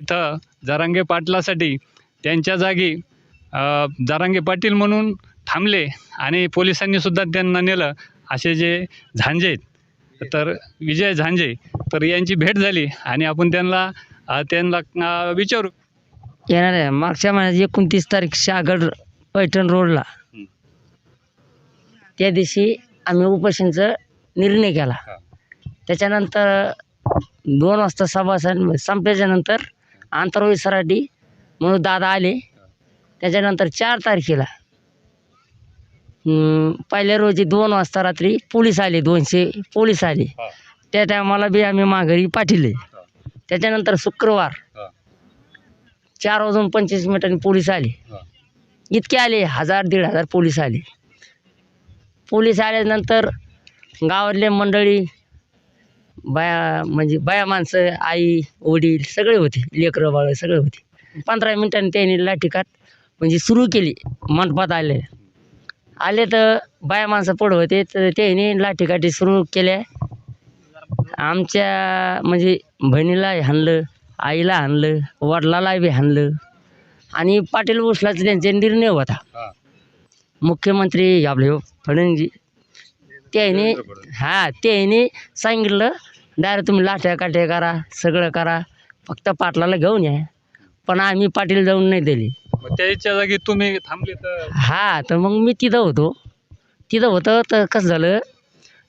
इथं जरांगे पाटलासाठी त्यांच्या जागी जरांगे पाटील म्हणून थांबले आणि पोलिसांनी सुद्धा त्यांना नेलं. असे जे झांजे तर विजय झांजे तर यांची भेट झाली आणि आपण त्यांना त्यांना विचारू. येणार आहे. मागच्या महिन्यात एकोणतीस तारीख शहागड पैठण रोडला. त्या दिवशी आम्ही उपोषणचा निर्णय केला. त्याच्यानंतर दोन वाजता सभा सं- आंतरवाली सराठी म्हणून दादा आले त्याच्यानंतर चार तारखेला पहिल्या रोजी दोन वाजता रात्री पोलीस आले दोनशे पोलीस आले. त्या टायमाला बी आम्ही माघारी पाठवले हा. त्याच्यानंतर शुक्रवार. चार वाजून पंचवीस मिनिटांनी पोलीस आले. इतके आले हजार दीड हजार पोलीस आले पोलीस आल्यानंतर गावातले मंडळी बाया म्हणजे बाया माणसं आई वडील सगळे होते लेकरं बाळ सगळे होते. पंधरा मिनिटांनी त्यांनी लाठीकाठ म्हणजे सुरू केली मंडपात आले. आले तर बाया माणसं पुढं होते तर त्यांनी लाठीकाठी सुरू केल्या. आमच्या म्हणजे बहिणीला हाणलं आईला हाणलं वडिलाला बी हाणलं. आणि पाटील भोसलाचा त्यांचा निर्णय होता. मुख्यमंत्री आपले फडणजी त्याने. हां त्याने सांगितलं डायरेक्ट तुम्ही लाठ्या काठ्या करा सगळं करा फक्त पाटलाला घेऊन या. पण आम्ही पाटील जाऊन नाही दिली. मग त्याच्या जागी तुम्ही थांबले तर? हा तर मग मी तिथं होतो. तिथं होतं तर कसं झालं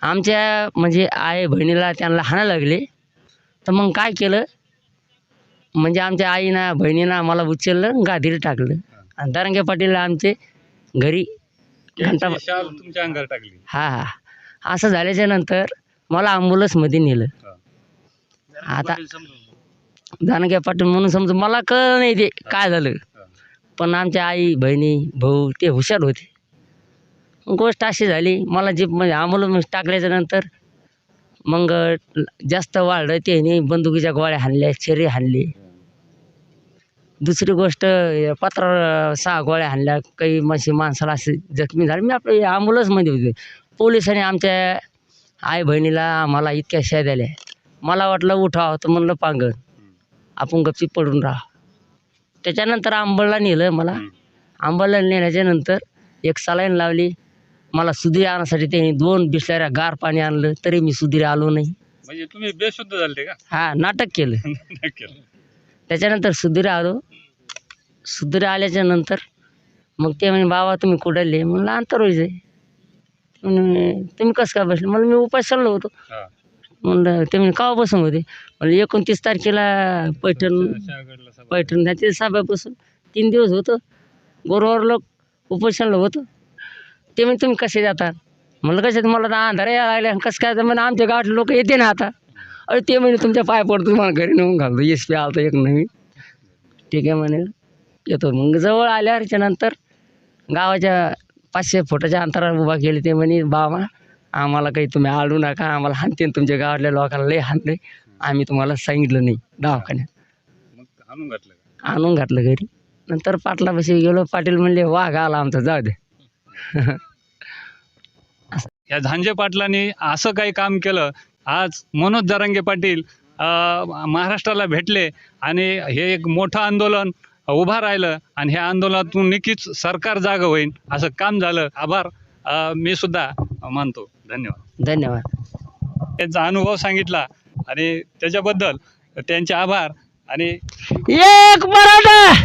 आमच्या म्हणजे आई बहिणीला त्यांना हाणायला लागले. तर मग काय केलं म्हणजे आमच्या आईना बहिणीनं मला उचललं गादीला टाकलं. आणि दरंगे पाटीलला आमचे घरी घंटा तुमच्या अंगावर टाकली. हा हा. असं झाल्याच्यानंतर मला ॲम्ब्युलन्समध्ये नेलं. आता दानग्या पाटील म्हणून समजा मला कळलं नाही ते काय झालं. पण आमच्या आई बहिणी भाऊ ते हुशार होते. गोष्ट अशी झाली मला जे म्हणजे ॲम्ब्युलन्स टाकल्याच्या नंतर मग जास्त वाढलं त्याने बंदुकीच्या गोळ्या हाणल्या छेरे हाणले. दुसरी गोष्ट पत्र सहा गोळ्या हाणल्या काही माशी माणसाला असे जखमी झाले. मी आपलं ॲम्ब्युलन्समध्ये होते. पोलिसांनी आमच्या आई बहिणीला आम्हाला इतक्या शिया दिल्या. मला वाटलं उठाव तर म्हणलं पांगण. आपण गपची पडून राहा. त्याच्यानंतर आंबळला नेलं मला. आंबळला नेल्याच्या नंतर एक सलाईन लावली. मला सुधीर आणण्यासाठी त्यांनी दोन बिसल्याऱ्या गार पाणी आणलं तरी मी सुधीर आलो नाही. म्हणजे तुम्ही बेशुद्ध झाले का? हा नाटक केलं. त्याच्यानंतर सुधीर आलो. सुधीर आल्याच्यानंतर मग ते म्हणे बाबा तुम्ही कुठले म्हणलं आहे म्हणे, तुम्ही कसं काय बसले? मला मी उपास चाललो होतो. म्हणलं ते म्हणे का बसून होते? म्हणलं एकोणतीस तारखेला पैठण. पैठण त्याच्या सभेपासून. तीन दिवस होतं. गोरवार लोक उपोषणला होतं. ते म्हणजे तुम्ही कसे जातात म्हणलं कसे? मला तर अंधार यायला लागले. कसं काय? तर म्हणे आमच्या गावातले लोक येते ना आता. अरे ते म्हणजे तुमच्या पाय पडतो तुम्हाला घरी नेऊन घालतो. एस पी आलता एक नवीन. ठीक आहे म्हणे. येतो. मग जवळ आल्याच्यानंतर गावाच्या पाचशे फुटाच्या अंतरावर उभा केले ते म्हणे बाबा आम्हाला काही तुम्ही आळू नका आम्हाला हाणते तुमच्या गावातल्या लोकांना लई हाणले आम्ही तुम्हाला सांगितलं नाही दवाखान्यात. आणून घातलं? आणून घातलं घरी. नंतर पाटलापाशी गेलो पाटील म्हणले वाघ आला आमचा जाऊ दे. या झांजे पाटलांनी असं काही काम केलं. आज मनोज जरांगे पाटील महाराष्ट्राला भेटले आणि हे एक मोठं आंदोलन उभा राहिलं आणि ह्या आंदोलनातून नक्कीच सरकार जागं होईल असं काम झालं. आभार. मी सुद्धा मानतो. धन्यवाद. धन्यवाद. त्यांचा अनुभव सांगितला आणि त्याच्याबद्दल त्यांचे आभार आणि एक मराठा!